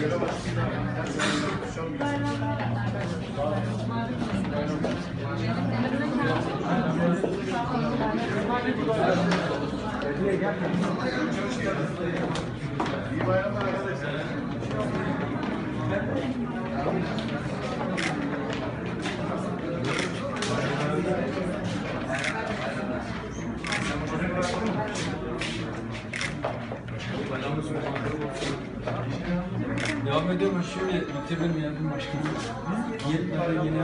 İyi bayramlar arkadaşlar. Bayramda sürekli Devam ediyorum. Şöyle bitirdim yardım başkanım. Yer, yine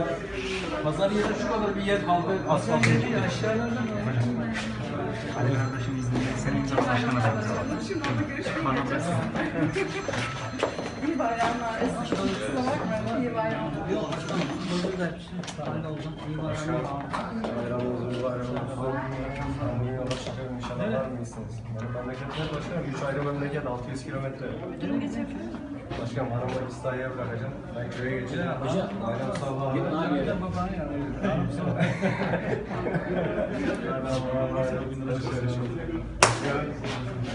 pazar yeri şu kadar bir yer kaldı. Asfalt değil aşağılarda mı? Ali kardeşim izniyle senin imza başkanı da imzaladı. Bana da İyi bayramlar. Kusura bakmayın. İyi bayramlar. Bayramınız mübarek olsun. Amin. Yola çıkıyorum inşallah var mısınız? Benim memleketler başkanım. Üç ayrı memleket 600 kilometre. Dün gece Başkanım hanımı İstahiye'ye bırakacağım. Ben köye geçeceğim. Bayram sabahı.